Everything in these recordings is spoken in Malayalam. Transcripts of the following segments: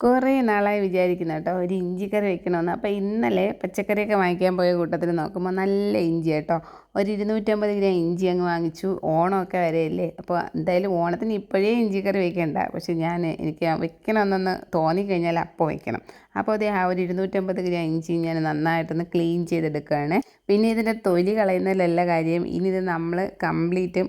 കുറേ നാളായി വിചാരിക്കുന്നു കേട്ടോ. ഒരു ഇഞ്ചിക്കറി വെക്കണമെന്ന്. അപ്പോൾ ഇന്നലെ പച്ചക്കറിയൊക്കെ വാങ്ങിക്കാൻ പോയ കൂട്ടത്തിൽ നോക്കുമ്പോൾ നല്ല ഇഞ്ചി കേട്ടോ. ഒരു ഇരുന്നൂറ്റമ്പത് ഗ്രാം ഇഞ്ചി അങ്ങ് വാങ്ങിച്ചു. ഓണമൊക്കെ വരെയല്ലേ? അപ്പോൾ എന്തായാലും ഓണത്തിന് ഇപ്പോഴേ ഇഞ്ചി കറി വെക്കേണ്ട. പക്ഷെ ഞാൻ എനിക്ക് വെക്കണമെന്നൊന്ന് തോന്നിക്കഴിഞ്ഞാൽ അപ്പോൾ വെക്കണം. അപ്പോൾ അതേ ആ ഒരു ഇരുന്നൂറ്റമ്പത് ഗ്രാം ഇഞ്ചി ഞാൻ നന്നായിട്ടൊന്ന് ക്ലീൻ ചെയ്തെടുക്കുകയാണ്. പിന്നെ ഇതിന്റെ തൊലി കളയുന്നതിലല്ല കാര്യം ഇനി ഇത് നമ്മൾ കംപ്ലീറ്റും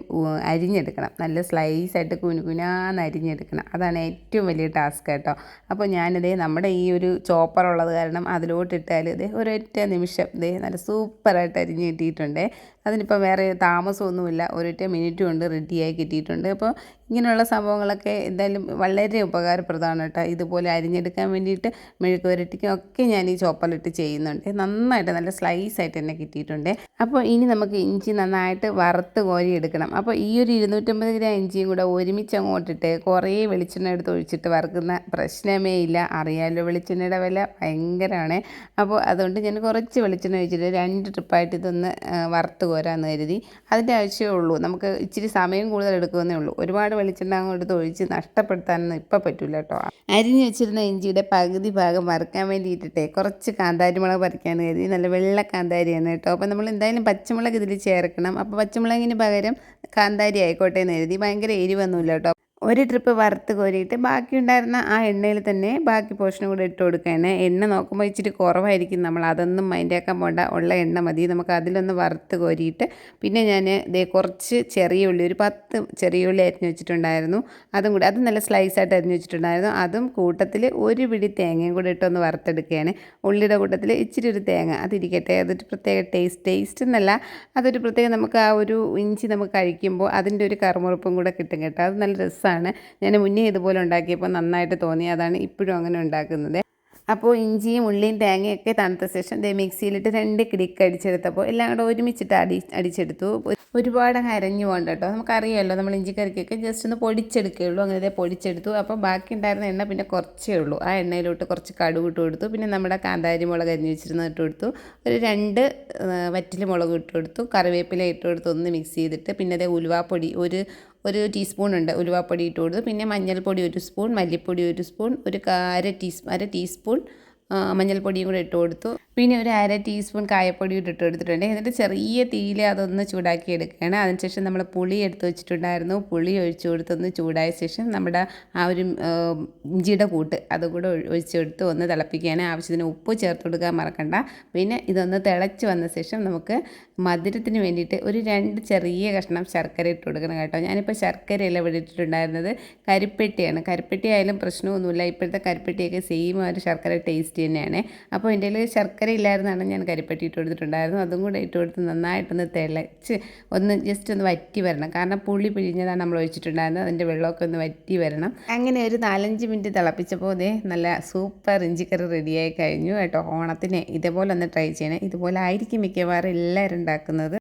അരിഞ്ഞെടുക്കണം. നല്ല സ്ലൈസ് ആയിട്ട് കുനുകുനാന്ന് അരിഞ്ഞെടുക്കണം. അതാണ് ഏറ്റവും വലിയ ടാസ്ക് കേട്ടോ. അപ്പോൾ ഞാനിതേ നമ്മുടെ ഈ ഒരു ചോപ്പർ ഉള്ളത് കാരണം അതിലോട്ടിട്ടാൽ ഇതേ ഒരൊറ്റ നിമിഷം ഇതേ നല്ല സൂപ്പറായിട്ട് അരിഞ്ഞ് കിട്ടിയിട്ടുണ്ട്. അതിനിപ്പോൾ വേറെ താമസമൊന്നുമില്ല. ഒരൊറ്റ മിനിറ്റ് കൊണ്ട് റെഡിയായി കിട്ടിയിട്ടുണ്ട്. അപ്പോൾ ഇങ്ങനെയുള്ള സംഭവങ്ങളൊക്കെ എന്തായാലും വളരെ ഉപകാരപ്രദമാണ് കേട്ടോ. ഇതുപോലെ അരിഞ്ഞെടുക്കാൻ വേണ്ടിയിട്ട് മെഴുക്ക് വരട്ടിക്കും ഒക്കെ ഞാൻ ഈ ചോപ്പലിട്ട് ചെയ്യുന്നുണ്ട്. നന്നായിട്ട് നല്ല സ്ലൈസ് ആയിട്ട് തന്നെ കിട്ടിയിട്ടുണ്ട്. അപ്പോൾ ഇനി നമുക്ക് ഇഞ്ചി നന്നായിട്ട് വറുത്ത് കോരി എടുക്കണം. അപ്പോൾ ഈ ഒരു ഇരുന്നൂറ്റമ്പത് ഗ്രാം ഇഞ്ചിയും കൂടെ ഒരുമിച്ച് അങ്ങോട്ടിട്ട് കുറേ വെളിച്ചെണ്ണ എടുത്ത് ഒഴിച്ചിട്ട് വറുക്കുന്ന പ്രശ്നമേ ഇല്ല. അറിയാമല്ലോ വെളിച്ചെണ്ണയുടെ വില ഭയങ്കരമാണ്. അപ്പോൾ അതുകൊണ്ട് ഞാൻ കുറച്ച് വെളിച്ചെണ്ണ ഒഴിച്ചിട്ട് രണ്ട് ട്രിപ്പായിട്ട് ഇതൊന്ന് വറുത്ത് കോരാമെന്ന് കരുതി. അതിന്റെ ആവശ്യമേ ഉള്ളൂ. നമുക്ക് ഇച്ചിരി സമയം കൂടുതൽ എടുക്കുമെന്നേ ഉള്ളൂ. ഒരുപാട് വെളിച്ചെണ്ണ അങ്ങോട്ട് ഒഴിച്ച് നഷ്ടപ്പെടുത്താനൊന്നും ഇപ്പം പറ്റില്ല കേട്ടോ. അരിഞ്ഞ് വെച്ചിരുന്ന ഇഞ്ചിയുടെ പകുതി ഭാഗം വറുക്കാൻ വേണ്ടിയിട്ടിട്ടേ കുറച്ച് കാന്താരി മുളക് പറിക്കാൻ കരുതി. നല്ല വെള്ള കാന്താരിയാണ് കേട്ടോ. അപ്പോൾ നമ്മൾ എന്തായാലും പച്ചമുളക് ഇതിൽ ചേർക്കണം. അപ്പോൾ പച്ചമുളകിന് പകരം കാന്താരി ആയിക്കോട്ടെ എന്ന് കരുതി. ഭയങ്കര എരിവൊന്നുമില്ല കേട്ടോ. ഒരു ട്രിപ്പ് വറുത്ത് കോരിയിട്ട് ബാക്കി ഉണ്ടായിരുന്ന ആ എണ്ണയിൽ തന്നെ ബാക്കി പോർഷനും കൂടെ ഇട്ട് കൊടുക്കുകയാണ്. എണ്ണ നോക്കുമ്പോൾ ഇച്ചിരി കുറവായിരിക്കും നമ്മൾ. അതൊന്നും മൈൻഡാക്കാൻ പോണ്ട. ഉള്ള എണ്ണ മതി. നമുക്ക് അതിലൊന്ന് വറുത്ത് കോരിയിട്ട് പിന്നെ ഞാൻ ഇതേ കുറച്ച് ചെറിയ ഉള്ളി ഒരു പത്ത് ചെറിയ ഉള്ളി അരിഞ്ഞ് വെച്ചിട്ടുണ്ടായിരുന്നു. അതും കൂടി അത് നല്ല സ്ലൈസ് ആയിട്ട് അരിഞ്ഞ് വെച്ചിട്ടുണ്ടായിരുന്നു. അതും കൂട്ടത്തിൽ ഒരു പിടി തേങ്ങയും കൂടി ഇട്ടൊന്ന് വറുത്തെടുക്കുകയാണ്. ഉള്ളിയുടെ കൂട്ടത്തിൽ ഇച്ചിരി ഒരു തേങ്ങ. അതിരിക്കട്ടെ. അതൊരു പ്രത്യേക ടേസ്റ്റ് ടേസ്റ്റ് എന്നല്ല. അതൊരു പ്രത്യേക നമുക്ക് ആ ഒരു ഇഞ്ചി നമുക്ക് കഴിക്കുമ്പോൾ അതിന്റെ ഒരു കറുമുറുപ്പും കൂടെ കിട്ടും കേട്ടോ. അത് നല്ല രസമാണ് രസമാണ് ഞാൻ മുന്നേ ഇതുപോലെ ഉണ്ടാക്കിയപ്പോൾ നന്നായിട്ട് തോന്നി. അതാണ് ഇപ്പോഴും അങ്ങനെ ഉണ്ടാക്കുന്നത്. അപ്പോൾ ഇഞ്ചിയും ഉള്ളിയും തേങ്ങയൊക്കെ തണുത്ത ശേഷം ദേ മിക്സിയിലിട്ട് രണ്ട് കിടിക്ക് അടിച്ചെടുത്തപ്പോൾ എല്ലാം കൂടെ ഒരുമിച്ചിട്ട് അടി അടിച്ചെടുത്തു. ഒരുപാട് അരഞ്ഞു പോകണ്ട കേട്ടോ. നമുക്കറിയാമല്ലോ നമ്മൾ ഇഞ്ചിക്കറിക്കൊക്കെ ജസ്റ്റ് ഒന്ന് പൊടിച്ചെടുക്കുകയുള്ളൂ. അങ്ങനെ ഇതേ പൊടിച്ചെടുത്തു. അപ്പോൾ ബാക്കി ഉണ്ടായിരുന്ന എണ്ണ പിന്നെ കുറച്ചേ ഉള്ളൂ. ആ എണ്ണയിലോട്ട് കുറച്ച് കടുക് ഇട്ട് കൊടുത്തു. പിന്നെ നമ്മുടെ കാന്താരി മുളക് അരിഞ്ഞ് വെച്ചിരുന്നത് ഇട്ട് കൊടുത്തു. ഒരു രണ്ട് വറ്റിൽ മുളക് ഇട്ട് കൊടുത്തു. കറിവേപ്പില ഇട്ട് കൊടുത്ത്. ഒന്ന് മിക്സ് ചെയ്തിട്ട്. പിന്നെ അതേ ഉലുവാപ്പൊടി. ഒരു ഒരു ടീസ്പൂൺ ഉണ്ട്. ഉലുവാപ്പൊടി ഇട്ട് കൊടുത്തു. പിന്നെ മഞ്ഞൾപ്പൊടി ഒരു സ്പൂൺ മല്ലിപ്പൊടി ഒരു സ്പൂൺ ഒരു അര ടീസ് അര ടീസ്പൂൺ മഞ്ഞൾപ്പൊടിയും കൂടെ ഇട്ട് കൊടുത്തു. പിന്നെ ഒരു അര ടീസ്പൂൺ കായപ്പൊടി ഇട്ടിട്ട് എടുത്തിട്ടുണ്ട്. എന്നിട്ട് ചെറിയ തീയിൽ അതൊന്ന് ചൂടാക്കി എടുക്കുകയാണ്. അതിനുശേഷം നമ്മൾ പുളി എടുത്ത് വെച്ചിട്ടുണ്ടായിരുന്നു. പുളി ഒഴിച്ചു കൊടുത്തൊന്ന് ചൂടായ ശേഷം നമ്മുടെ ആ ഒരു ഇഞ്ചിയുടെ കൂട്ട് അതുകൂടെ ഒഴിച്ചെടുത്ത് ഒന്ന് തിളപ്പിക്കുകയാണ്. ആവശ്യത്തിന് ഉപ്പ് ചേർത്ത് കൊടുക്കാൻ മറക്കണ്ട. പിന്നെ ഇതൊന്ന് തിളച്ച് വന്ന ശേഷം നമുക്ക് മധുരത്തിന് വേണ്ടിയിട്ട് ഒരു രണ്ട് ചെറിയ കഷ്ണം ശർക്കര ഇട്ട് കൊടുക്കണം കേട്ടോ. ഞാനിപ്പോൾ ശർക്കരയല്ല ഇവിടെ ഇട്ടിട്ടുണ്ടായിരുന്നത്. കരിപ്പെട്ടിയാണ്. കരിപ്പെട്ടി ആയാലും പ്രശ്നമൊന്നുമില്ല. ഇപ്പോഴത്തെ കരിപ്പെട്ടിയൊക്കെ സെയിം ഒരു ശർക്കര ടേസ്റ്റ് തന്നെയാണ്. അപ്പോൾ എന്റെ ശർക്കര ശർക്കര ഇല്ലായിരുന്നാണ് ഞാൻ കരിപ്പറ്റി ഇട്ട് കൊടുത്തിട്ടുണ്ടായിരുന്നു അതും കൂടെ ഇട്ട് കൊടുത്ത് നന്നായിട്ടൊന്ന് തിളച്ച് ഒന്ന് ജസ്റ്റ് ഒന്ന് വറ്റി വരണം. കാരണം പുളി പിഴിഞ്ഞതാണ് നമ്മൾ ഒഴിച്ചിട്ടുണ്ടായിരുന്നത്. അതിന്റെ വെള്ളമൊക്കെ ഒന്ന് വറ്റി വരണം. അങ്ങനെ ഒരു നാലഞ്ച് മിനിറ്റ് തിളപ്പിച്ചപ്പോൾ അതേ നല്ല സൂപ്പർ ഇഞ്ചിക്കറി റെഡിയായി കഴിഞ്ഞു കേട്ടോ. ഓണത്തിന് ഇതേപോലെ ഒന്ന് ട്രൈ ചെയ്യണം. ഇതുപോലെ ആയിരിക്കും മിക്കവാറും എല്ലാവരും ഉണ്ടാക്കുന്നത്.